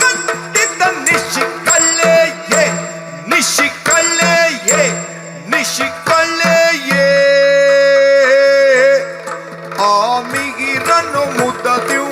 ಕಟ್ಟಿದ್ದ ನಿಶಿಕಲ್ಲೆಯೇ ನಿಶಿಕಲ್ಲೆಯೇ ನಿಶಿಕಲ್ಲೆಯೇ. ಆ ಮಿಗಿರನ್ನು ಮುದ್ದದಿವು